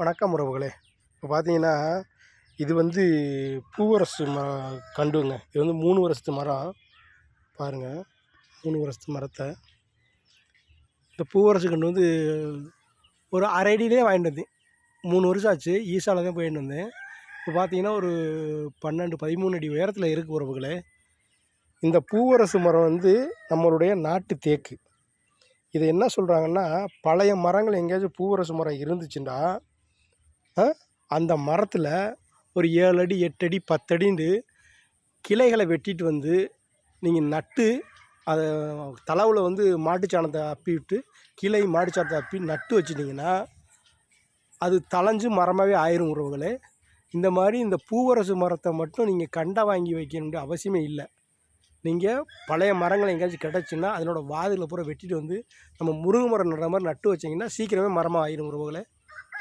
வணக்கம் உறவுகளே. இப்போ பார்த்தீங்கன்னா இது வந்து பூவரசு ம கண்டுங்க. இது வந்து மூணு வருஷத்து மரம். பாருங்கள் மூணு வருஷத்து மரத்தை. இந்த பூவரசு கண்டு வந்து ஒரு அரை அடியிலே வாங்கிட்டு வந்தேன். மூணு வருஷம் ஆச்சு. ஈசாவில் தான் போயிட்டு வந்தேன். இப்போ பார்த்தீங்கன்னா ஒரு பன்னெண்டு பதிமூணு அடி உயரத்தில் இருக்குது உறவுகளே. இந்த பூவரசு மரம் வந்து நம்மளுடைய நாட்டு தேக்கு. இதை என்ன சொல்கிறாங்கன்னா பழைய மரங்கள் எங்கேயாச்சும் பூவரசு மரம் இருந்துச்சுன்னா அந்த மரத்தில் ஒரு ஏழு அடி எட்டு அடி பத்தடின்னு கிளைகளை வெட்டிட்டு வந்து நீங்கள் நட்டு அதை தளவில் வந்து மாட்டுச்சாணத்தை அப்பி விட்டு கிளை மாட்டுச்சாணத்தை அப்பி நட்டு வச்சிட்டிங்கன்னா அது தளைஞ்சு மரமாகவே ஆயிரும் உறவுகளே. இந்த மாதிரி இந்த பூவரசு மரத்தை மட்டும் நீங்கள் கண்டை வாங்கி வைக்கணுன்ற அவசியமே இல்லை. நீங்கள் பழைய மரங்கள் எங்கேயாச்சும் கிடச்சுன்னா அதனோட வாதில் பூரா வெட்டிட்டு வந்து நம்ம முருங்கை மரம் நடுற மாதிரி நட்டு வச்சிங்கன்னா சீக்கிரமே மரமாக ஆயிரும் உறவுகளை.